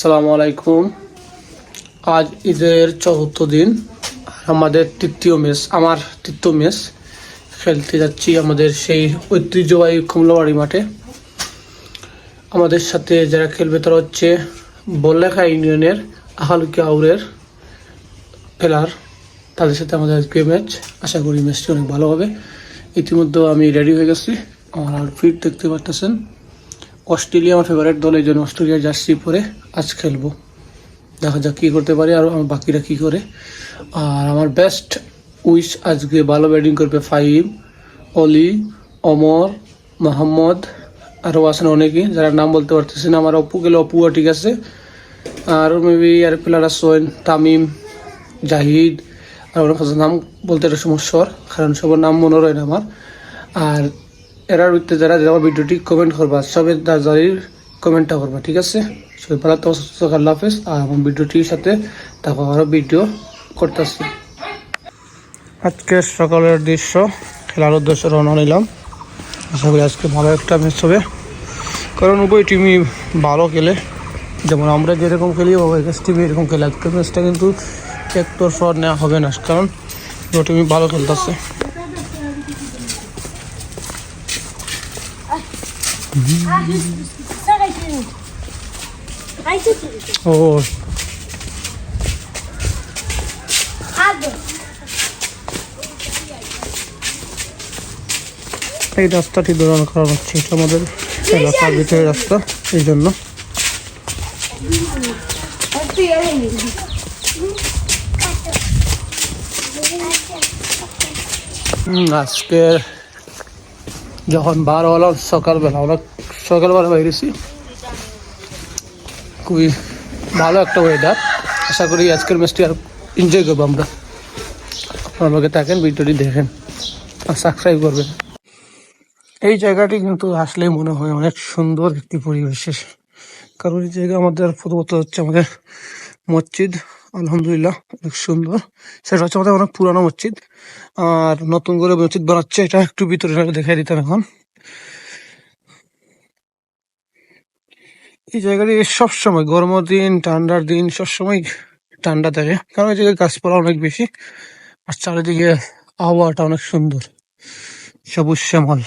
আসসালামু আলাইকুম। আজ ঈদের চতুর্থ দিন আমাদের তৃতীয় ম্যাচ আমার তৃতীয় ম্যাচ খেলতে যাচ্ছি আমাদের সেই ঐতিহ্যবাহী কমলাবাড়ি মাঠে। আমাদের সাথে যারা খেলবে তারা হচ্ছে বল্লেখা ইউনিয়নের আহালুকি আউরের খেলার তাদের সাথে আমাদের আজকে ম্যাচ আশা করি ম্যাচটি অনেক ভালো হবে। ইতিমধ্যে আমি রেডি হয়ে গেছি। আমার আউটফিট দেখতে পারতেছেন। অস্ট্রেলিয়া আমার ফেভারিট দল, এই জন্য অস্ট্রেলিয়ার জার্সি পরে আজ খেলব। দেখা যাক কী করতে পারি আর আমার বাকিরা কী করে। আর আমার বেস্ট উইশ আজকে ভালো ব্যাটিং করবে ফাহিম, অলি, অমর, মোহাম্মদ আরও আছেন অনেকেই, যারা নাম বলতে পারতেছি না, আমার অপু গেলে, অপুও ঠিক আছে। আর মেবি আর প্লেয়ার আছেন তামিম, জাহিদ, আর ওনার নাম বলতে একটা সমস্যা কারণ সবার নাম মনে রয় না আমার। আর এরার ভিত্তিতে যারা যারা ভিডিওটি কমেন্ট করবা সবে দাঁড়িয়ে কমেন্টটা করবা, ঠিক আছে? সবাই ভালো তো আল্লাহ হাফেজ। আর আমার ভিডিওটির সাথে তারপর আরও ভিডিও করতেছি। আজকে সকালের দৃশ্য, খেলার উদ্দেশ্যে রওনা নিলাম। আশা করি আজকে ভালো একটা ম্যাচ হবে। কারণ উভয় টিমই ভালো খেলে। যেমন আমরা যেরকম খেলি ওই টিম এরকম খেলে। আজকে ম্যাচটা কিন্তু একটু শট নেওয়া হবে না, কারণ দুটো টিমই ভালো খেলতেছে। ও এই রাস্তাটি দৌড়ানো কারণ হচ্ছে এটা আমাদের এলাকার ভিতরে রাস্তা এই জন্য। হুম, আজকে যখন বার হলাম, সকালবেলা, আমরা সকালবেলা বাইরেছি। খুবই ভালো একটা ওয়েদার আশা করি আজকের ম্যাচটি আর এনজয় করব আমরা। আমাকে থাকেন, ভিডিওটি দেখেন আর সাবস্ক্রাইব করবেন। এই জায়গাটি কিন্তু আসলেই মনে হয় অনেক সুন্দর একটি পরিবেশের কারণ এই জায়গা আমাদের প্রথমত হচ্ছে আমাদের মসজিদ। আলহামদুলিল্লাহ, অনেক সুন্দর। সেটা হচ্ছে আমাদের অনেক পুরানো মসজিদ। আর নতুন করে মসজিদ বানাচ্ছে, এটা একটু ভিতরে দেখাই দিতাম এখন। এই জায়গাটি সবসময় গরমের দিন, ঠান্ডার দিন সবসময় ঠান্ডা থাকে। কারণ এই জায়গায় গাছপালা অনেক বেশি, আর চারিদিকে আবহাওয়াটা অনেক সুন্দর। সবুজ শ্যামল।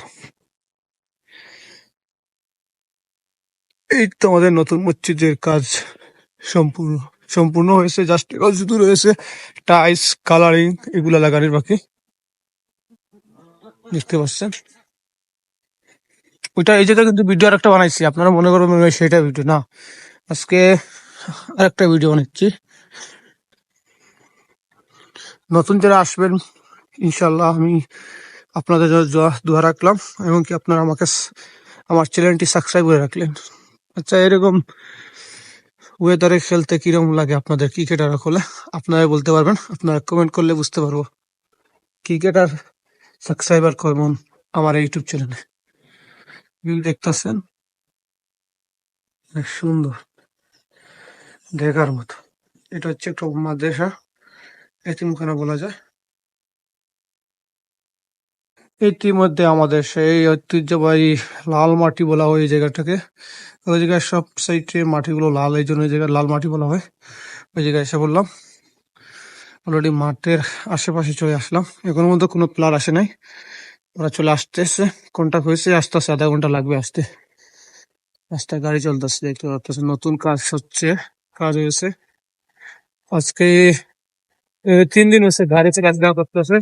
এই তো আমাদের নতুন মসজিদের কাজ সম্পূর্ণ। সম্পূর্ণ হয়েছে জাস্ট শুধু রয়েছে টাইস কালারিং এগুলা লাগানোর বাকি। দেখতে পাচ্ছেন? ওইটা এই জায়গায় কিন্তু ভিডিও আরেকটা বানাইছি, আপনারা মনে করবেন সেটা ভিডিও না? আজকে আরেকটা ভিডিও বানাচ্ছি। নতুন যারা আসবেন ইনশাল্লাহ আমি আপনাদের দোয়া- রাখলাম এবং কি আপনারা আমাকে আমার চ্যানেলটি সাবস্ক্রাইব করে রাখলেন। আচ্ছা এরকম ওয়েদারে খেলতে কীরকম লাগে আপনাদের ক্রিকেটার হলে আপনারা বলতে পারবেন, আপনারা কমেন্ট করলে বুঝতে পারব। ক্রিকেটার সাবস্ক্রাইবার কেমন আমার ইউটিউব চ্যানেলে ভিউ দেখতেছেন? সুন্দর। দেখার মতো। এটা হচ্ছে একটা মাদ্রাসা এতিমখানা বলা যায়। ইতিমধ্যে আমাদের সেই ঐতিহ্যবাহী লাল মাটি বলা হয় এই জায়গাটাকে। ওই জায়গায় সব সাইডে মাটিগুলো লাল, এই জন্য এই জায়গায় লাল মাটি বলা হয়। ওই জায়গায় এসে বললাম অলরেডি মাঠের আশেপাশে চলে আসলাম। এখনও মধ্যে কোনো প্লেয়ার আসে নাই। ওরা চলে আসতেছে। কন্টাক্ট হয়েছে? আসতে আসতে আধা ঘণ্টা লাগবে আসতে। রাস্তায় গাড়ি চলতেছে, দেখতে পাচ্ছেন নতুন কাজ হচ্ছে, কাজ হয়েছে। আজকে তিন দিন হয়েছে, গাড়িতে কাজ দেওয়া করতেছে।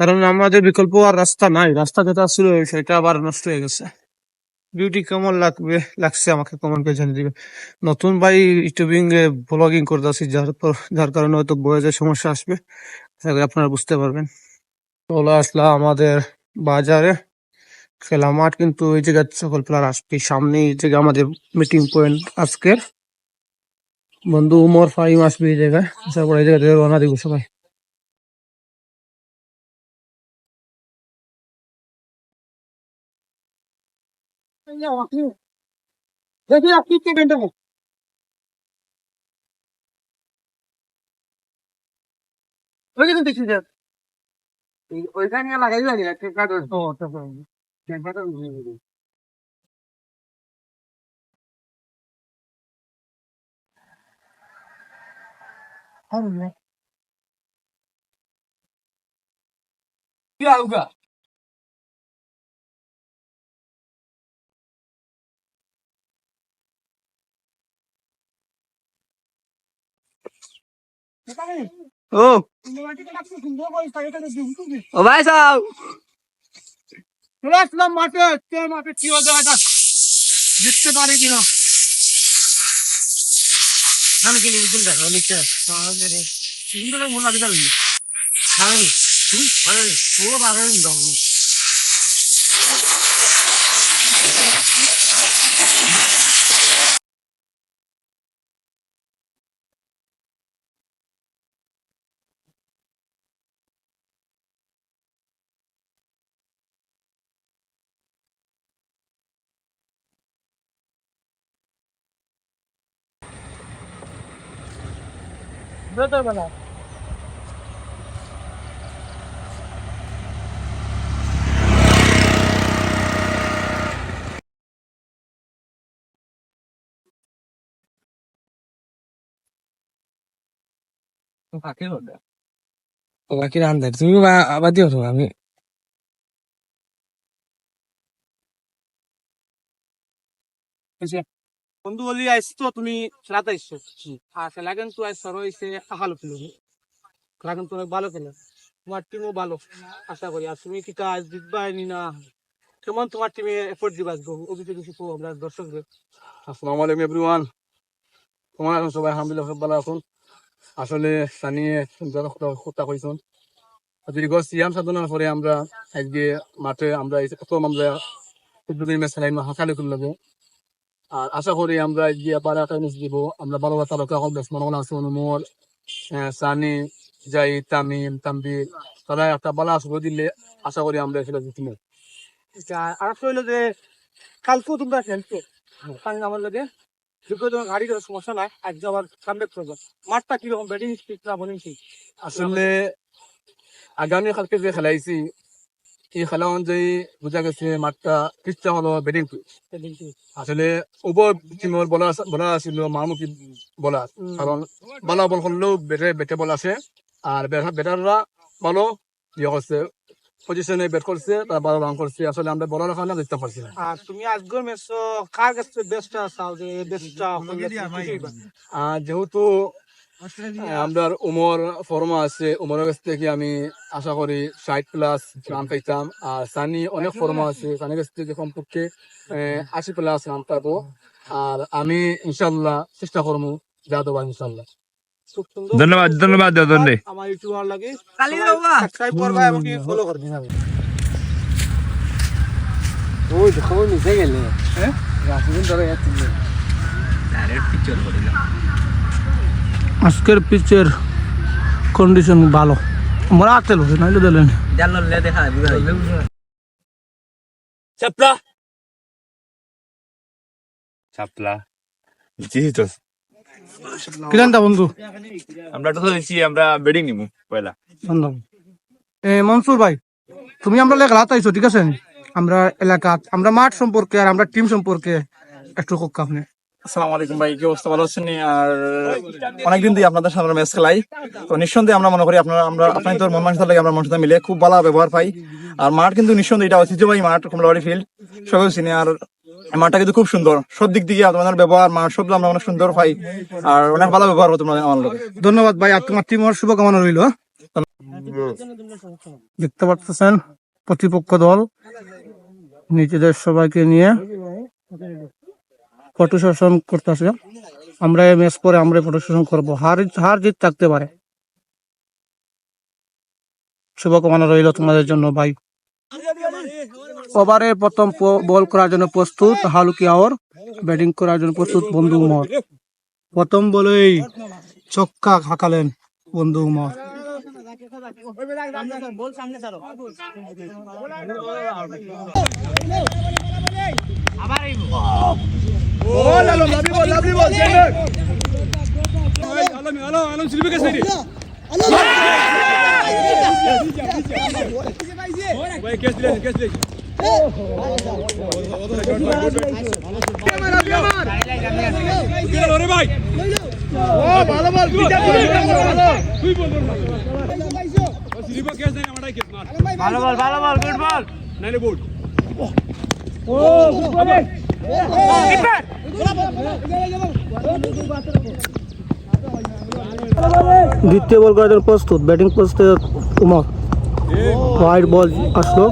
কারণ আমাদের বিকল্প আর রাস্তা নাই। রাস্তা যেটা ছিল, সেটা আবার নষ্ট হয়ে গেছে। বিউটি কেমন লাগবে, লাগছে আমাকে কমেন্ট করে জানিয়ে দিবে। নতুন ভাই ইউটিউবিং এ ব্লগিং করতেছি, যার পর যার কারণে হয়তো বয়সের সমস্যা আসবে। আপনারা বুঝতে পারবেন। চলে আসলাম আমাদের বাজারে। খেলা মাঠ, কিন্তু এই জায়গায় সকল প্লেয়ার আসবে। সামনে এই জায়গায় আমাদের মিটিং পয়েন্ট আজকের বন্ধু উমর ফাহিম আসবে এই জায়গায়। তারপর এই জায়গা থেকে রওনা দিব সবাই। देखिए आपकी कितने घंटे में ওইখানে দেখছি স্যার ওইখানে লাগাই লাগে একটা কাজ ও ক্যামেরাটা क्या होगा ও। ও ভাই সাহেব। চলে আসলাম মাঠে। কে মাঠে কি দেখা যাক। জিততে পারি কিনা। আমি কি লিখুন দেখো নিচে সুন্দর লাগে যাবে হ্যাঁ তুমি ভালো পুরো ভালো দাও বেলা বাকি রান্দার তুমি আবার দিও তো আমি বন্ধু বলি আইসতো তুমি খেলাতে আইসছো আর খেলা কিন্তু আজ সর হয়েছে আহালো খেলো। খেলা কিন্তু অনেক ভালো খেলে। তোমার টিমও ভালো, আশা করি। আর তুমি কি কাজ জিতবাই নি না? কেমন তোমার টিমে এফোর্ট দিবা অভিযোগ কো আমরা দর্শকদের। আসসালামু আলাইকুম এভরিওয়ান তোমার এখন সবাই আলহামদুলিল্লাহ সব ভালো আছেন। আসলে সানিয়ে হত্যা করেছেন। দীর্ঘ সিয়াম সাধনার পরে আমরা আজকে মাঠে আমরা প্রথম আমরা ম্যাচ খেলাই আর আশা করি আমরা আবার একটা ম্যাচ দিব আমরা ভালো তারকা ব্যাটসম্যান হল আছে অনুমোল সানি জাই তামিম তাম্বির তারা একটা ভালো আসবে দিলে আশা করি আমরা সেটা জিতিব। আর একটা হইল যে কালকেও তোমরা খেলছো। আমার লাগে সমস্যা নাই আজকে আবার কামব্যাক করব। মাঠটা কীরকম ব্যাটিং স্পিড না বোলিং স্পিড আসলে আগামী কালকে যে খেলাইছি এই খেলা অনুযায়ী বোঝা গেছে মাঠটা পিচটা হলো ব্যাটিং পিচ আসলে উভয় টিমের বলার বলার আছিল মামুকি বলার কারণ বল করলেও বেটে বেটে বল আসে। আর ব্যাটাররা ভালো ইয়ে করছে। পজিশনে ব্যাট করছে তারা ভালো রান করছে। আসলে আমরা বলার কারণে জিততে পারছি না। আর তুমি আজকের ম্যাচ কার কাছে বেস্টটা চাও যে বেস্টটা আর যেহেতু আমরা উমর ফর্মা আছে। উমরের কাছ থেকে আমি আশা করি ষাট প্লাস রান পাইতাম। আর সানি অনেক ফর্মা আছে। সানির কাছ থেকে কমপক্ষে আশি প্লাস রান পাবো। আর আমি ইনশাল্লাহ চেষ্টা করব যা দেবো ইনশাল্লাহ ধন্যবাদ ধন্যবাদ আমার ইউটিউব ভালো লাগে। সাবস্ক্রাইব করবা এবং ফলো করবে ওই দেখো নিচে গেলে। হ্যাঁ? রাসুন ধরে যাচ্ছে আজকের পিচের কন্ডিশন ভালো। মরা আতে লোক নাইলে দিলেন বন্ধু? আমরা তো আমরা বেডিং নিমু পয়লা। ধন্যবাদ এ মনসুর ভাই তুমি আমরা লেখা আইছো ঠিক আছে? আমরা এলাকাত আমরা মাঠ সম্পর্কে আর আমরা টিম সম্পর্কে একটু কোক আপনি। আসসালামু আলাইকুম ভাই কি অবস্থা? ভালো আছেন? আর অনেকদিন দিয়ে আপনাদের ম্যাচ খেলাই তো নিঃসন্দেহে আমরা মনে করি আপনারা আমরা আপনার তো মন মানুষের লাগে আমরা মানুষের মিলে খুব ভালো ব্যবহার পাই। আর মাঠ কিন্তু নিঃসন্দেহে এটা ঐতিহ্যবাহী মাঠ কমলাবাড়ি ফিল্ড সবাই চিনি আর মাঠটা কিন্তু খুব সুন্দর। সব দিক দিয়ে আপনাদের ব্যবহার মাঠ সব আমরা অনেক সুন্দর পাই। আর অনেক ভালো ব্যবহার করতো তোমরা আমার লোক ধন্যবাদ ভাই তোমার টিমের শুভকামনা রইল দেখতে পাচ্ছেন প্রতিপক্ষ দল। নিজেদের সবাইকে নিয়ে। ফটো সেশন করতেছে আমরা এই ম্যাচ পরে আমরা ফটো শোষণ করব। হার হার জিত থাকতে পারে। শুভকামনা রইল তোমাদের জন্য ভাই। ওভারে প্রথম বল করার জন্য প্রস্তুত। হালুকি আওয়ার ব্যাটিং করার জন্য প্রস্তুত বন্ধু উমর। প্রথম বলেই চক্কা হাঁকালেন বন্ধু Umar. Alam lovely ball lovely ball centre Alam Alam Alam শিল্পীকে সাইডে আলম ভাই কেস দিলেন কেস দিলেন। ভালো বল ভালো। বল। গুড বল নাইলে বোর্ড ও গুড বল দ্বিতীয় বল করার জন্য প্রস্তুত, ব্যাটিং প্রস্তুত উমর। হোয়াইট বল আসলো।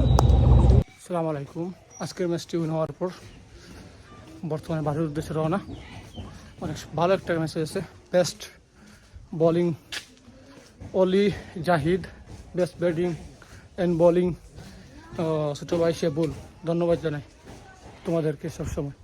সালাম আলাইকুম। আজকের ম্যাচটি উইন হওয়ার পর বর্তমানে বাড়ির উদ্দেশ্যে রওনা। অনেক ভালো একটা ম্যাচ হয়েছে। Best bowling Oli Zahid best batting and bowling ছোটো ভাই শেবুল। ধন্যবাদ জানাই তোমাদেরকে সবসময়।